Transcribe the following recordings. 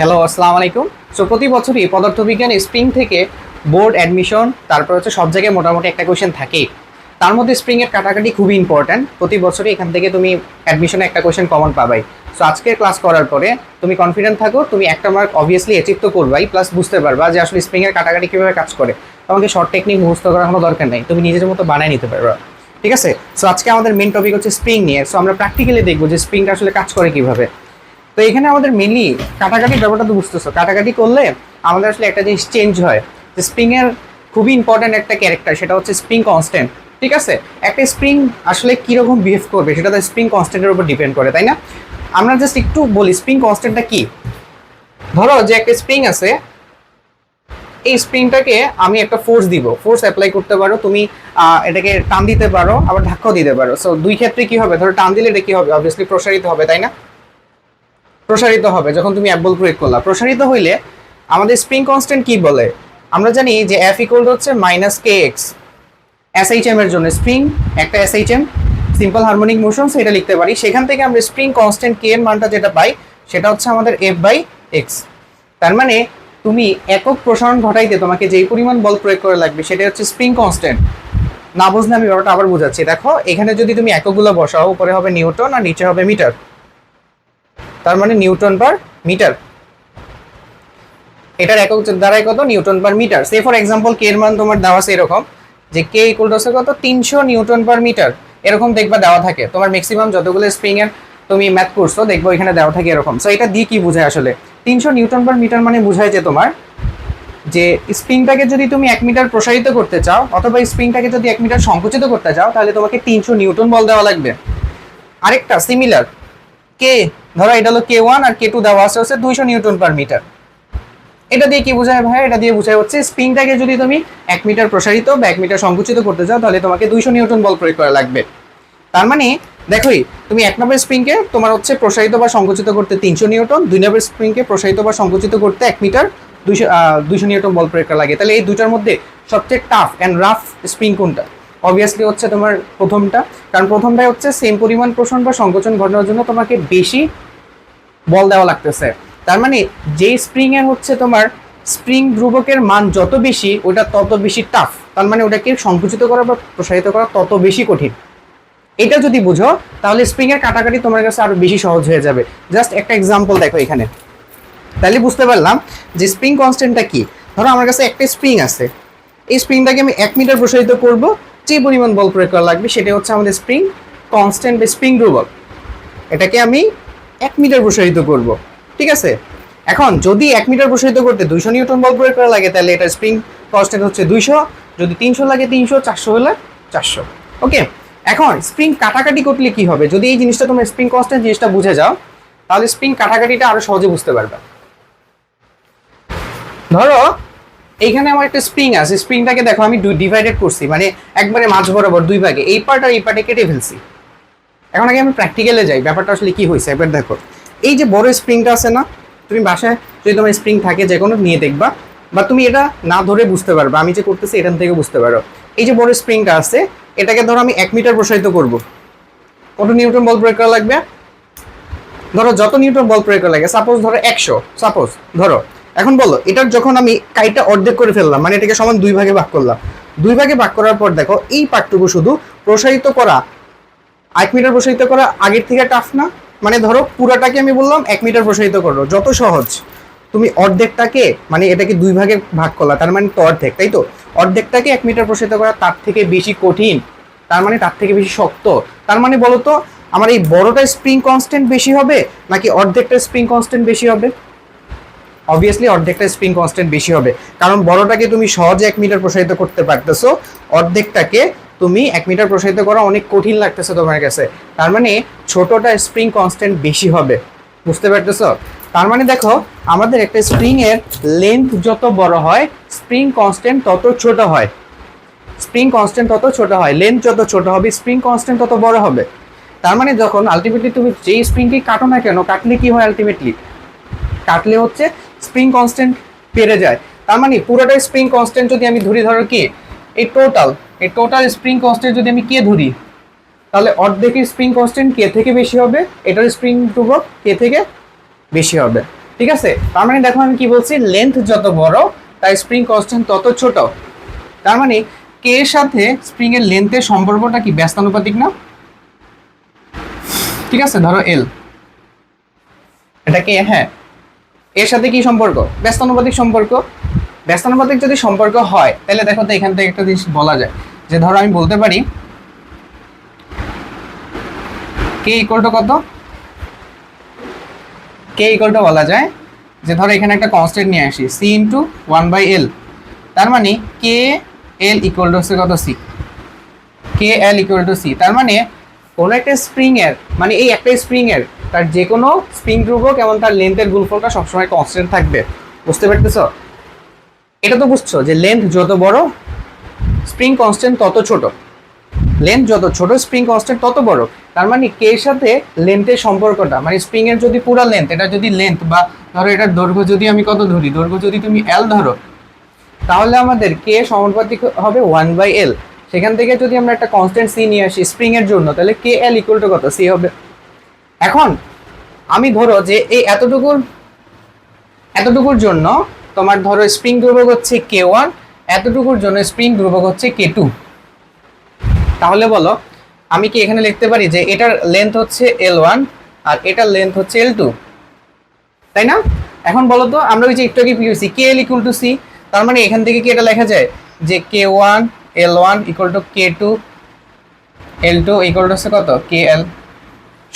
Hello আসসালামু আলাইকুম। So প্রতি বছরই পদার্থবিজ্ঞান স্প্রিং থেকে বোর্ড অ্যাডমিশন, তারপর হচ্ছে সব জায়গায় মোটামুটি একটা কোয়েশ্চেন থাকেই। তার মধ্যে স্প্রিংয়ের কাটাকাটি খুবই ইম্পর্ট্যান্ট প্রতি বছরই এখান থেকে তুমি অ্যাডমিশনে একটা কোয়েশ্চেন কমন পাবাই। সো আজকের ক্লাস করার পরে তুমি কনফিডেন্ট থাকো, তুমি একটা মার্ক অবভিয়াসলি অ্যাচিভ তো করবাই প্লাস বুঝতে পারবা যে আসলে স্প্রিংয়ের কাটাকাটি কীভাবে কাজ করে। তোমাকে শর্ট টেকনিক মুখস্থ করার কোনো দরকার নেই, তুমি নিজের মতো বানায় নিতে পারবা। ঠিক আছে? সো আজকে আমাদের মেন টপিক হচ্ছে স্প্রিং নিয়ে। সো আমরা প্র্যাকটিক্যালি দেখব যে স্প্রিংটা আসলে কাজ করে কীভাবে। তো এখানে আমাদের মেনলি কাটাকাটি ব্যাপারটা তো বুঝতেছো। কাটাকাটি করলে আমাদের আসলে একটা জিনিস চেঞ্জ হয়। যে স্প্রিং এর খুবই ইম্পর্ট্যান্ট একটা ক্যারেক্টার সেটা হচ্ছে স্প্রিং কনস্ট্যান্ট ঠিক আছে? একটা স্প্রিং আসলে কীরকম বিহেভ করবে, সেটা তো স্প্রিং কনস্ট্যান্টের উপর ডিপেন্ড করে, তাই না? আমরা জাস্ট একটু বলি স্প্রিং কনস্ট্যান্টটা কি? ধরো যে একটা স্প্রিং আছে, এই স্প্রিংটাকে আমি একটা ফোর্স দিব। ফোর্স অ্যাপ্লাই করতে পারো, তুমি এটাকে টান দিতে পারো, আবার ধাক্কাও দিতে পারো। সো দুই ক্ষেত্রে কি হবে? ধরো টান দিলে এটা কি হবে? অবভিয়াসলি প্রসারিত হবে, তাই না? প্রসারিত হবে, যখন তুমি এক বল প্রয়োগ করলা। প্রসারিত হইলে আমাদের স্প্রিং কনস্ট্যান্ট কি বলে? আমরা জানি যে এফ ইকুয়াল হচ্ছে minus K X S H M এর জন্য স্প্রিং একটা S H M simple harmonic motion সেটা লিখতে পারি। সেখান থেকে আমরা স্প্রিং কনস্ট্যান্ট কে এর মানটা যেটা পাই, সেটা হচ্ছে আমাদের এফ বাই এক্স তার মানে তুমি একক প্রসারণ ঘটাইতে তোমাকে যেই পরিমাণ বল প্রয়োগ করা লাগবে সেটা হচ্ছে স্প্রিং কনস্ট্যান্ট না বুঝলে আমি ব্যাপারটা আবার বোঝাচ্ছি। দেখো, এখানে যদি তুমি এককগুলো বসাও, উপরে হবে নিউটন আর নিচে হবে মিটার। তার মানে নিউটন পার মিটার। এটার একক দ্বারাই কত? Newton per metre. Say for example K এর মান তোমার দেওয়া আছে এরকম যে কে ইকুয়াল টু কত? তিনশো নিউটন পার মিটার। এরকম দেখবা দেওয়া থাকে। তোমার ম্যাক্সিমাম যতগুলো স্প্রিং এর তুমি ম্যাথ করছ, দেখব এখানে দেওয়া থাকে এরকম। সো এটা দিয়ে কি বোঝায় আসলে? তিনশো নিউটন পার মিটার মানে বোঝায় যে তোমার যে স্প্রিংটাকে যদি তুমি এক মিটার প্রসারিত করতে চাও, অথবা স্প্রিংটাকে যদি এক মিটার সংকুচিত করতে চাও, তাহলে তোমাকে তিনশো নিউটন বল দেওয়া লাগবে। আরেকটা সিমিলার কে ধরো এটা হলো কে ওয়ান আর কে টু দেওয়া আছে হচ্ছে দুইশো নিউটন পার মিটার। এটা দিয়ে কি বোঝায় ভাই? এটা দিয়ে বোঝায় হচ্ছে স্প্রিংটাকে যদি তুমি এক মিটার প্রসারিত বা এক মিটার সংকুচিত করতে চাও, তাহলে তোমাকে দুইশো নিউটন বল প্রয়োগ করা লাগবে। তার মানে দেখোই তুমি এক নম্বর স্প্রিংকে তোমার হচ্ছে প্রসারিত বা সংকুচিত করতে তিনশো নিউটন, দুই নম্বর স্প্রিংকে প্রসারিত বা সংকুচিত করতে এক মিটার দুইশো দুইশো নিউটন বল প্রয়োগ করা লাগে। তাহলে এই দুইটার মধ্যে সবচেয়ে টাফ অ্যান্ড রাফ স্প্রিং কোনটা? অবভিয়াসলি হচ্ছে তোমার প্রথমটা। কারণ প্রথমটাই হচ্ছে সেম পরিমাণ প্রসারণ বা সংকোচন ঘটানোর জন্য তোমাকে বেশি বল দেওয়া লাগতেছে। তার মানে যেই স্প্রিং এর হচ্ছে তোমার স্প্রিং ধ্রুবকের মান যত বেশি, ওটা তত বেশি টাফ তার মানে ওটাকে সংকুচিত করা বা প্রসারিত করা তত বেশি কঠিন। এটা যদি বুঝো, তাহলে স্প্রিং এর কাটাকাটি তোমার কাছে আরও বেশি সহজ হয়ে যাবে। জাস্ট একটা এক্সাম্পল দেখো এখানে। তাহলে বুঝতে পারলাম যে স্প্রিং কনস্ট্যান্টটা কি। ধরো আমার কাছে একটা স্প্রিং আছে। এই স্প্রিংটাকে আমি এক মিটার প্রসারিত করব যে পরিমাণ বল প্রয়োগ করা লাগবে সেটা হচ্ছে আমাদের স্প্রিং কনস্ট্যান্ট বা স্প্রিং ধ্রুবক এটাকে আমি এক মিটার প্রসারিত করব, ঠিক আছে? এখন যদি এক মিটার প্রসারিত করতে দুইশো নিউটন বল প্রয়োগ করা লাগে, তাহলে এটা স্প্রিং কনস্ট্যান্ট হচ্ছে দুইশো, যদি তিনশো লাগে তিনশো, চারশো হলে চারশো ওকে এখন স্প্রিং কাটাকাটি করলে কি হবে? যদি এই জিনিসটা তোমরা স্প্রিং কনস্ট্যান্ট জিনিসটা বুঝে যাও, তাহলে স্প্রিং কাটাকাটিটা আরও সহজে বুঝতে পারবে। ধরো এইখানে আমার একটা স্প্রিং আছে স্প্রিংটাকে দেখো আমি ডিভাইডেড করছি মানে একবারে মাঝ বরাবর, দুই ভাগে, এই পার্ট আর এই পার্টে কেটে ফেলছি। এখন আগে আমি প্র্যাকটিক্যালে যাই, ব্যাপারটা আসলে কি হয়েছে, একবার দেখো। এই যে বড় স্প্রিংটা আছে না, তুমি বাসায় যদি তোমার স্প্রিং থাকে যে কোনো, নিয়ে দেখবা। বা তুমি এটা না ধরে বুঝতে পারবে, আমি যে করতেছি এখান থেকে বুঝতে পারো। এই যে বড় স্প্রিংটা আছে, এটাকে ধরো আমি এক মিটার প্রসারিত করব। কত নিউটন বল প্রয়োগ করা লাগবে? ধরো যত নিউটন বল প্রয়োগ করা লাগে সাপোজ ধরো একশো সাপোজ ধরো। এখন বলো, এটার যখন আমি কাইটা অর্ধেক করে ফেললাম মানে এটাকে সমান দুই ভাগে ভাগ করলাম, দুই ভাগে ভাগ করার পর দেখো, এই পার্টটুকু শুধু প্রসারিত করা, এক মিটার প্রসারিত করা আগের থেকে টাফ না? মানে ধরো, পুরাটাকে আমি বললাম, এক মিটার প্রসারিত করো যত সহজ। তুমি অর্ধেকটাকে মানে এটাকে দুই ভাগে ভাগ করলা, তার মানে তো অর্ধেক, তাই তো? অর্ধেকটাকে এক মিটার প্রসারিত করা তার থেকে বেশি কঠিন, তার মানে তার থেকে বেশি শক্ত। তার মানে বলো তো, আমার এই বড়টা স্প্রিং কনস্ট্যান্ট বেশি হবে, নাকি অর্ধেকটা স্প্রিং কনস্ট্যান্ট বেশি হবে? অবভিয়াসলি অর্ধেকটা স্প্রিং কনস্ট্যান্ট বেশি হবে। কারণ বড়টাকে তুমি সহজে এক মিটার প্রসারিত করতে পারতেছো, অর্ধেকটাকে তুমি এক মিটার প্রসারিত করা অনেক কঠিন লাগতেছে তোমার কাছে। তার মানে ছোটটা স্প্রিং কনস্ট্যান্ট বেশি হবে। বুঝতে পারতেছো? তার মানে দেখো, আমাদের একটা স্প্রিং এর লেন্থ যত বড় হয় স্প্রিং কনস্ট্যান্ট তত ছোট হয়। স্প্রিং কনস্ট্যান্ট তত ছোট হয় লেন্থ যত ছোট হবে স্প্রিং কনস্ট্যান্ট তত বড় হবে। তার মানে যখন আলটিমেটলি তুমি যেই স্প্রিংটি কাটো না কেন, কাটলে কি হয় আলটিমেটলি কাটলে হচ্ছে স্প্রিং কনস্ট্যান্ট বেড়ে যায়। তার মানে পুরোটাই স্প্রিং কনস্ট্যান্ট যদি আমি ধরি, ধরো কি? এই টোটাল এই টোটাল স্প্রিং কনস্ট্যান্ট যদি আমি কে ধরি, তাহলে অর্ধেকের স্প্রিং কনস্ট্যান্ট কে থেকে বেশি হবে? এটার স্প্রিং ধ্রুবক কে থেকে বেশি হবে? ঠিক আছে? তার মানে দেখো আমি কি বলছি লেন্থ যত বড়, তাই স্প্রিং কনস্ট্যান্ট তত ছোট। তার মানে কে এর সাথে স্প্রিং এর লেন্থের সম্পর্কটা কি? ব্যস্তানুপাতিক না? ঠিক আছে? ধরো এল এটা কে? হ্যাঁ। এর সাথে কি সম্পর্ক? ব্যস্তানুপাতিক সম্পর্ক। ব্যস্তানুপাতিক যদি সম্পর্ক হয়, তাহলে দেখো তো এখান থেকে একটা জিনিস বলা যায়। যে ধরো আমি বলতে পারি কে ইকুয়াল টু কত? কে ইকুয়াল টু বলা যায়, যে ধরো এখানে একটা কনস্ট্যান্ট নিয়ে আসি C into one by L তার মানে কে এল ইকুয়াল টু হচ্ছে কত C K L equal to C তার মানে কোনো একটা স্প্রিং এর মানে এই একটা স্প্রিং এর তার যে কোনো স্প্রিং ধ্রুবক এবং তার লেন্থের গুণফলটা সবসময় কনস্ট্যান্ট থাকবে। বুঝতে পারতেছো? এটা তো বুঝছ যে লেন্থ যত বড় স্প্রিং কনস্ট্যান্ট তত ছোট। লেন্থ যত ছোট স্প্রিং কনস্ট্যান্ট তত বড়। তার মানে কে সাথে লেন্থের সম্পর্কটা? মানে স্প্রিং এর যদি পুরো লেন্থ এটা যদি লেন্থ বা ধরো এটার দৈর্ঘ্য যদি আমি কত ধরি, দৈর্ঘ্য যদি তুমি এল ধরো, তাহলে আমাদের কে সমানুপাতিক হবে ওয়ান বাই এল সেখান থেকে যদি আমরা একটা কনস্ট্যান্ট সি নিয়ে আসি স্প্রিং এর জন্য, তাহলে কে এল ইকুয়াল টু কত? সি হবে। এখন আমি ধরো যে এই এতটুকুর এতটুকুর জন্য তোমার ধরো স্প্রিং ধ্রুবক হচ্ছে কে ওয়ান এতটুকুর জন্য স্প্রিং ধ্রুবক হচ্ছে কে টু তাহলে বলো, আমি কি এখানে লিখতে পারি যে এটার লেন্থ হচ্ছে এল ওয়ান আর এটার লেন্থ হচ্ছে এল টু তাই না? এখন বলো তো, আমরা ওই যে একটু আগে পেয়েছি K L equal to C তার মানে এখান থেকে কি এটা লেখা যায়? যে K one L one equal to K two L two equal to হচ্ছে কত? কে এল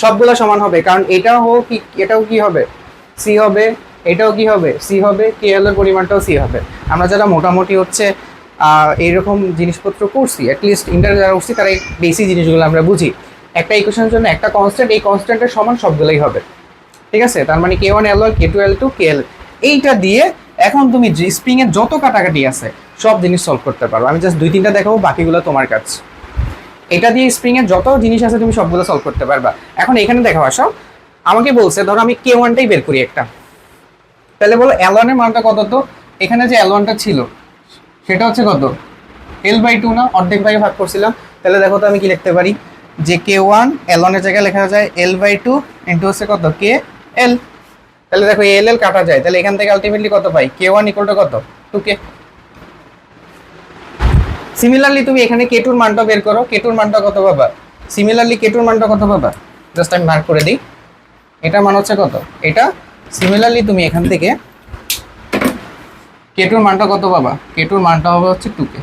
সবগুলো সমান হবে, কারণ এটাও হোক কি, এটাও কি হবে? সি হবে, এটাও কি হবে? সি হবে কে এর পরিমাণটাও সি হবে। আমরা যারা মোটামুটি হচ্ছে এইরকম জিনিসপত্র করছি অ্যাটলিস্ট ইন্টার যারা করছি, তারা এই জিনিসগুলো আমরা বুঝি। একটা ইকুয়েশনের জন্য একটা কনস্ট্যান্ট এই কনস্ট্যান্টের সমান সবগুলোই হবে। ঠিক আছে? তার মানে K one L one K two L two K L এইটা দিয়ে এখন তুমি যে স্প্রিং এর যত কাটাকাটি আছে, সব জিনিস সলভ করতে পারো। আমি জাস্ট দুই তিনটা দেখাবো, বাকিগুলো তোমার কাজ এটা দিয়ে স্প্রিং এর যত জিনিস আছে তুমি সবগুলো সলভ করতে পারবা। এখন এখানে দেখো, আসো। আমাকে বলছে, ধরো আমি কে ওয়ানটাই বের করি একটা। তাহলে বলো এল ওয়ানের মানটা কত তো? এখানে যে এল ওয়ানটা ছিল, সেটা হচ্ছে কত? এল বাই টু না? অর্ধেক ভাগে ভাগ করছিলাম। তাহলে দেখো তো আমি কি লিখতে পারি? যে কে ওয়ান এল ওয়ানের জায়গায় লেখা যায় এল বাই টু ইন্টু হচ্ছে কত? কে এল তাহলে দেখো এল এল কাটা যায়। তাহলে এখান থেকে আলটিমেটলি কত পাই? কে ওয়ান ইকুয়াল টু কত? টু কে সিমিলারলি তুমি এখানে কেটুর মানটা বের করো। কেটুর মানটা কত পাবা? সিমিলারলি কেটুর মানটা কত পাবা? জাস্ট আমি মার্ক করে দিই। এটা মান হচ্ছে কত? এটা? সিমিলারলি তুমি এখান থেকে কেটুর মানটা কত পাবা? কেটুর মানটা হবে হচ্ছে টু কে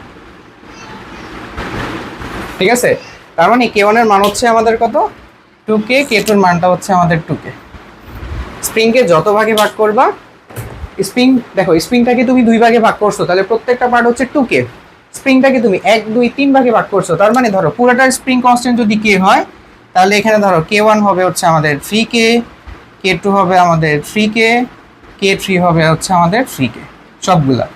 ঠিক আছে? তার মানে কে ওয়ানের মান হচ্ছে আমাদের কত? টু কে কেটুর মানটা হচ্ছে আমাদের টু কে স্প্রিংকে যত ভাগে ভাগ করবা স্প্রিং দেখো স্প্রিংটাকে তুমি দুই ভাগে ভাগ করছ, তাহলে প্রত্যেকটা পার্ট হচ্ছে টু কে স্প্রিংটাকে তুমি এক, দুই, তিন ভাগে ভাগ করছ। তার মানে ধরো পুরোটা স্প্রিং কনস্ট্যান্ট যদি কে হয়, তাহলে এখানে ধরো কে ওয়ান হবে হচ্ছে আমাদের থ্রি কে কে টু হবে আমাদের থ্রি কে কে থ্রি হবে হচ্ছে আমাদের থ্রি কে সবগুলা।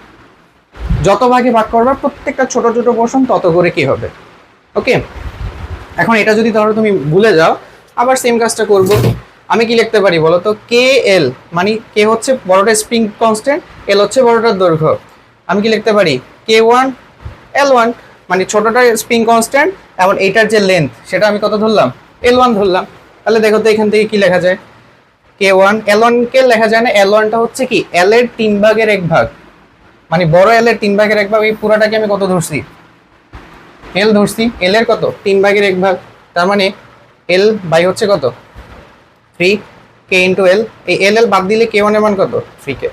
যত ভাগে ভাগ করবা, প্রত্যেকটা ছোট ছোট পোর্শন তত করে কে হবে। ওকে এখন এটা যদি ধরো তুমি ভুলে যাও, আবার সেম কাজটা করব। আমি কি লিখতে পারি বলো তো? কে এল মানে কে হচ্ছে বড়টা স্প্রিং কনস্ট্যান্ট এল হচ্ছে বড়টার দৈর্ঘ্য। আমি কি লিখতে পারি? কে ওয়ান এল ওয়ান মানে ছোটটা স্প্রিং কনস্ট্যান্ট এবং এইটার যে লেন্থ সেটা আমি কত ধরলাম? এল ওয়ান ধরলাম। তাহলে দেখো তো এখান থেকে কি লেখা যায়? কে ওয়ান এল ওয়ানকে লেখা যায় না? এল ওয়ানটা হচ্ছে কি? এল এর তিন ভাগের এক ভাগ। মানে বড় এল এর তিন ভাগের এক ভাগ, এই পুরাটাকে আমি কত ধরছি? এল ধরছি। এল এর কত? তিন ভাগের এক ভাগ। তার মানে এল বাই হচ্ছে কত? থ্রি কে ইন্টু এল এই এল এল বাদ দিলে কে ওয়ানের মান কত? থ্রি কে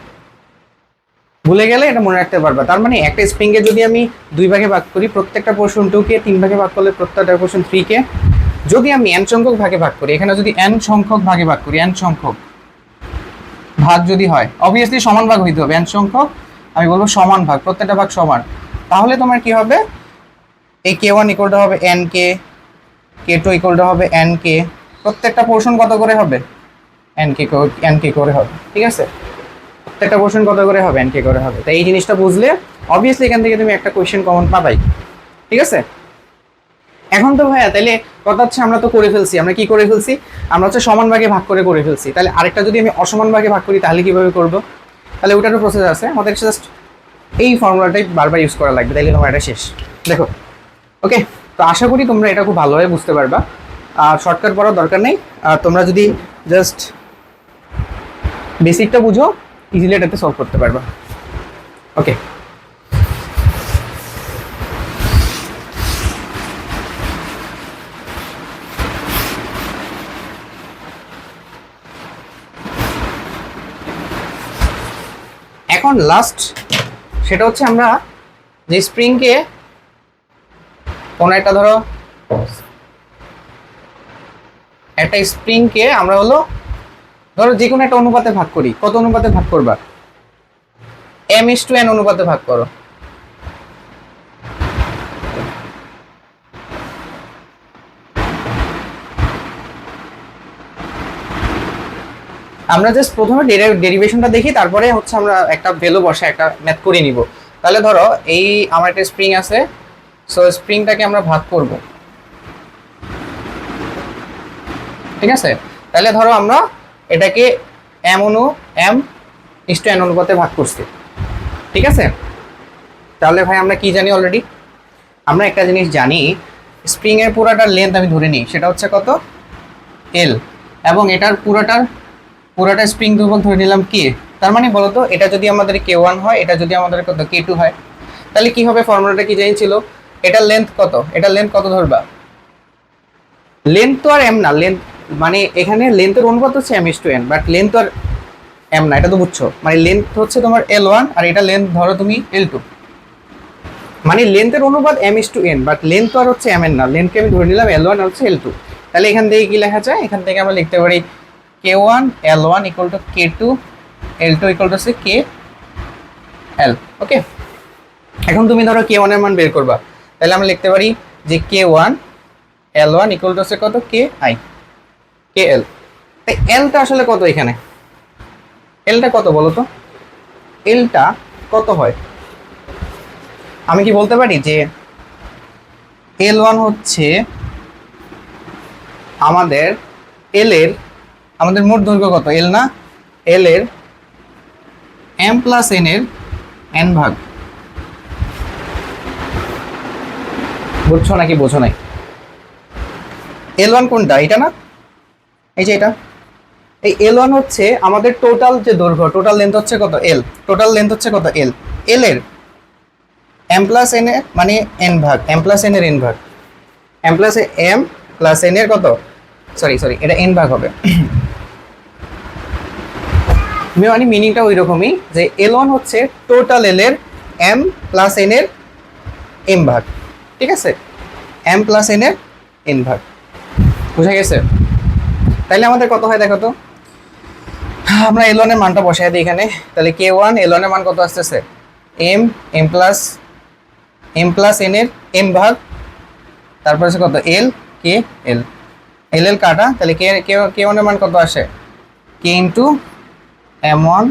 ভুলে গেলে এটা মনে রাখতে পারবা। তার মানে একটা স্প্রিংকে যদি আমি দুই ভাগে ভাগ করি, প্রত্যেকটা পোর্শন টু কে, তিন ভাগে ভাগ করলে প্রত্যেকটা পোর্শন থ্রি কে, যদি আমি এন সংখ্যক ভাগে ভাগ করি, এখানে যদি এন সংখ্যক ভাগে ভাগ করি এন সংখ্যক ভাগ যদি হয় অবভিয়াসলি সমান ভাগ হইতে হবে এন সংখ্যক, আমি বলব সমান ভাগ, প্রত্যেকটা ভাগ সমান। তাহলে তোমার কি হবে? এই কে ওয়ান ইকুয়ালটা হবে এন কে কে টু ইকুয়ালটা হবে এন কে প্রত্যেকটা পোর্শন কত করে হবে? এন কে এন কে করে হবে, ঠিক আছে? প্রত্যেকটা কোশ্চেন কত করে হবে? কে করে হবে। তো এই জিনিসটা বুঝলে অবভিয়াসলি এখান থেকে তুমি একটা কোয়েশ্চেন কমন পাবাই। ঠিক আছে? এখন তো ভাইয়া তাহলে কথা হচ্ছে আমরা তো করে ফেলছি। আমরা কি করে ফেলছি? আমরা হচ্ছে সমান ভাগে ভাগ করে করে ফেলছি। তাহলে আরেকটা যদি আমি অসমান ভাগে ভাগ করি, তাহলে কীভাবে করব? তাহলে ওটারও প্রসেস আছে। আমাদের জাস্ট এই ফর্মুলাটাই বারবার ইউজ করা লাগবে। তাইলে তোমার এটা শেষ। দেখো ওকে তো আশা করি তোমরা এটা খুব ভালোভাবে বুঝতে পারবা। আর শর্টকাট পড়ার দরকার নেই। আর তোমরা যদি জাস্ট বেসিকটা বুঝো ইজিলি এটাতে সলভ করতে পারবা। ওকে এখন লাস্ট সেটা হচ্ছে আমরা যে স্প্রিংকে কোনো একটা ধরো, একটা স্প্রিংকে আমরা হলো ধরো যে কোনো একটা অনুপাতে ভাগ করি। কত অনুপাতে ভাগ করবা? এম ইস টু এন অনুপাতে ভাগ করো। আমরা জাস্ট প্রথমে ডেরিভেশনটা দেখি, তারপরে হচ্ছে আমরা একটা ভ্যালু বসে একটা ম্যাথ করে নিব। তাহলে ধরো, এই আমার একটা স্প্রিং আছে সো স্প্রিংটাকে আমরা ভাগ করব। ঠিক আছে? তাহলে ধরো আমরা এটাকে অনু এম ইস্টু অনুপাতে ভাগ করছি। ঠিক আছে? তাহলে ভাই আমরা কি জানি অলরেডি আমরা একটা জিনিস জানি স্প্রিং এর পুরাটার লেন্থ আমি ধরে নিই, সেটা হচ্ছে কত? এল এবং এটার পুরোটার, পুরোটা স্প্রিং ধ্রুবক ধরে নিলাম কে? তার মানে বলতো, এটা যদি আমাদের কে ওয়ান হয়, এটা যদি আমাদের কত? কে টু হয়। তাহলে কি হবে? ফর্মুলাটা কি জানিয়েছিল এটার লেন্থ কত? এটার লেন্থ কত ধরবা? লেন্থ তো আর এম না লেন্থ মানে এখানে লেন্থের অনুপাত হচ্ছে M is to N but length R M না, এটা তো বুঝছ। মানে লেন্থ হচ্ছে তোমার এল ওয়ান আর এটা লেন্থ ধরো তুমি এল টু মানে লেন্থের অনুপাত M is to N but length আর হচ্ছে এম এন না। লেন্থকে আমি ধরে নিলাম এল ওয়ান আর হচ্ছে এল টু তাহলে এখান থেকে কি লেখা যায়? এখান থেকে আমরা লিখতে পারি K one L one equal to K two L two equal to হচ্ছে কে এল ওকে এখন তুমি ধরো কে ওয়ানের মান বের করবা। তাহলে আমরা লিখতে পারি যে K one L one equal to হচ্ছে কত? কে আই কে এল তাই এলটা আসলে কত এখানে? এলটা কত বলো তো? এলটা কত হয়? আমি কি বলতে পারি যে এল ওয়ান হচ্ছে আমাদের এল এর, আমাদের মোট দৈর্ঘ্য কত? এল না? এল এর এম প্লাস এন এর এন ভাগ। বুঝছ নাকি বোঝো নাই? এল ওয়ান কোনটা? এটা না? এই যে এটা। এই এল ওয়ান হচ্ছে আমাদের টোটাল যে দৈর্ঘ্য টোটাল লেন্থ হচ্ছে কত? এল টোটাল লেন্থ হচ্ছে কত? এল এল এর এম প্লাস এন এর মানে এন ভাগ এম প্লাস এন এর এন ভাগ। M plus M plus N এর কত? সরি সরি এটা এন ভাগ হবে। মানে মিনিংটা ওই রকমই যে এল ওয়ান হচ্ছে টোটাল এল এর এম প্লাস এন এর এম ভাগ। ঠিক আছে? এম প্লাস এন এর এন ভাগ। বুঝা গেছে? তাইলে আমাদের কত হয় দেখো তো? আমরা এল ওয়ানের মানটা বসাই দিই এখানে। তাহলে কে ওয়ান এল ওয়ানের মান কত আসতেছে? M M plus M plus N এর এম ভাগ, তারপর আছে কত? এল কে এল এল এল কাটা তাহলে কে কে কে ওয়ানের মান কত আসে? K into M one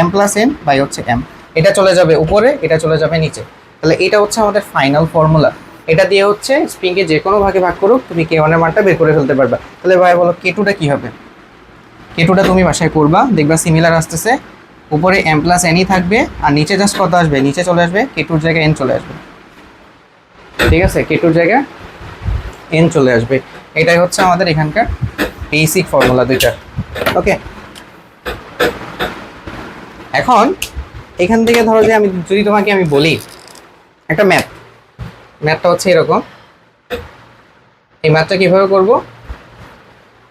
M plus N by হচ্ছে এম এটা চলে যাবে উপরে, এটা চলে যাবে নিচে। তাহলে এটা হচ্ছে আমাদের ফাইনাল ফর্মুলা এটা দিয়ে হচ্ছে স্প্রিংকে যে কোনো ভাগে ভাগ করুক, তুমি কে ওয়ানের মানটা বের করে ফেলতে পারবা। তাহলে ভাই বলো কে টুটা কী হবে? কে টুটা তুমি বাসায় করবা, দেখবা সিমিলার আসতেছে। উপরে এম প্লাস এনই থাকবে, আর নিচে জাস্ট কত আসবে? নিচে চলে আসবে কে টুর জায়গায় এন চলে আসবে। ঠিক আছে কে টুর জায়গায় এন চলে আসবে। এটাই হচ্ছে আমাদের এখানকার বেসিক ফর্মুলা দুইটা। ওকে এখন, এখান থেকে ধরো যে আমি, যদি তোমাকে আমি বলি, একটা ম্যাথ ম্যাথটা হচ্ছে এরকম। এই ম্যাথটা কীভাবে করব?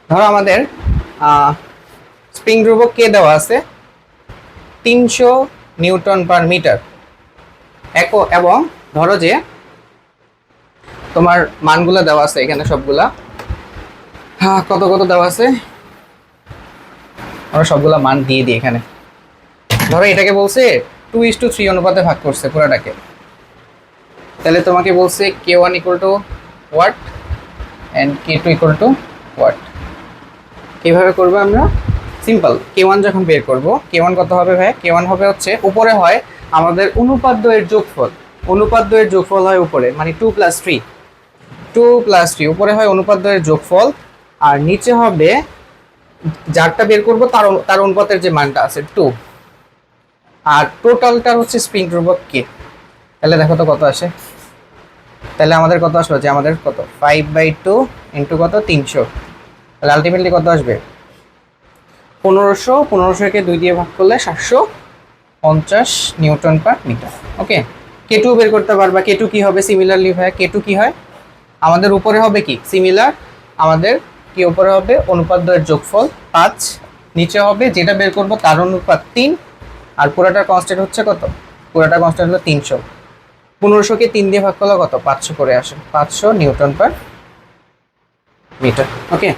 ধরো আমাদের স্প্রিং ধ্রুবক কে দেওয়া আছে? তিনশো নিউটন পার মিটার। এক এবং ধরো যে তোমার মানগুলো দেওয়া আছে এখানে সবগুলা। হ্যাঁ কত কত দেওয়া আছে? আমরা সবগুলা মান দিয়ে দিই এখানে। ধরো এটাকে বলছে টু ইস টু থ্রি অনুপাতে ভাগ করছে পুরাটাকে। তাহলে তোমাকে বলছে K one equal to what and K two equal to what কীভাবে করব আমরা? সিম্পল কে ওয়ান যখন বের করব কে ওয়ান কত হবে ভাই কে ওয়ান হবে হচ্ছে উপরে হয় আমাদের অনুপাদ্যের যোগফল। অনুপাদ্যের যোগফল হয় উপরে মানে two plus three two plus three উপরে হয় অনুপাদ্যের যোগফল। আর নিচে হবে, যারটা বের করব তার তার অনুপাতের যে মানটা আছে টু আর টোটালটার হচ্ছে স্প্রিং ধ্রুবক কে তাহলে দেখো তো কত আসে। তাহলে আমাদের কত আসবে যে আমাদের কত? ফাইভ বাই টু ইন্টু কত? তিনশো। তাহলে আলটিমেটলি কত আসবে? পনেরোশো। পনেরোশোকে দুই দিয়ে ভাগ করলে সাতশো পঞ্চাশ newton per metre. Okay? K two বের করতে পারবা? কে টু কী হবে? সিমিলারলি হয় কে টু কী হয়? আমাদের উপরে হবে কি? সিমিলার আমাদের কি উপরে হবে? অনুপাত দ্বয়ের যোগফল পাঁচ। নিচে হবে যেটা বের করব তার অনুপাত তিন। আর পুরাটার কনস্ট্যান্ট হচ্ছে কত? পুরাটা কনস্ট্যান্ট হলো তিনশো। পনেরোশোকে তিন দিয়ে ভাগ করলে কত? পাঁচশো করে আসে। পাঁচশো newton per metre. Okay?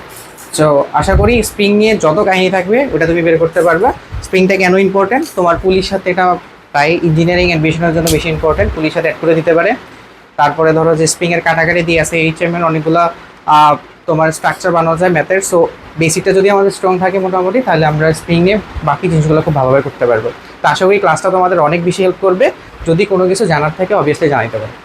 So আশা করি স্প্রিং নিয়ে যত কাহিনী থাকবে, ওটা তুমি বের করতে পারবা। স্প্রিংটা কেন ইম্পর্টেন্ট তোমার পুলিশ সাথে এটা প্রায় ইঞ্জিনিয়ারিং অ্যাডমিশনের জন্য বেশি ইম্পর্টেন্ট পুলিশ সাথে অ্যাড করে দিতে পারে। তারপরে ধরো যে স্প্রিংয়ের কাটাকাটি দিয়ে আছে এইচ এম এর অনেকগুলো তোমার স্ট্রাকচার বানানো যায় ম্যাথের সো বেসিকটা যদি আমাদের স্ট্রং থাকে মোটামুটি, তাহলে আমরা স্প্রিং নিয়ে বাকি জিনিসগুলো খুব ভালোভাবে করতে পারব। তো আশা করি ক্লাসটা তোমাদের অনেক বেশি হেল্প করবে। যদি কোনো কিছু জানার থাকে অবভিয়াসলি জানাইতে পারো।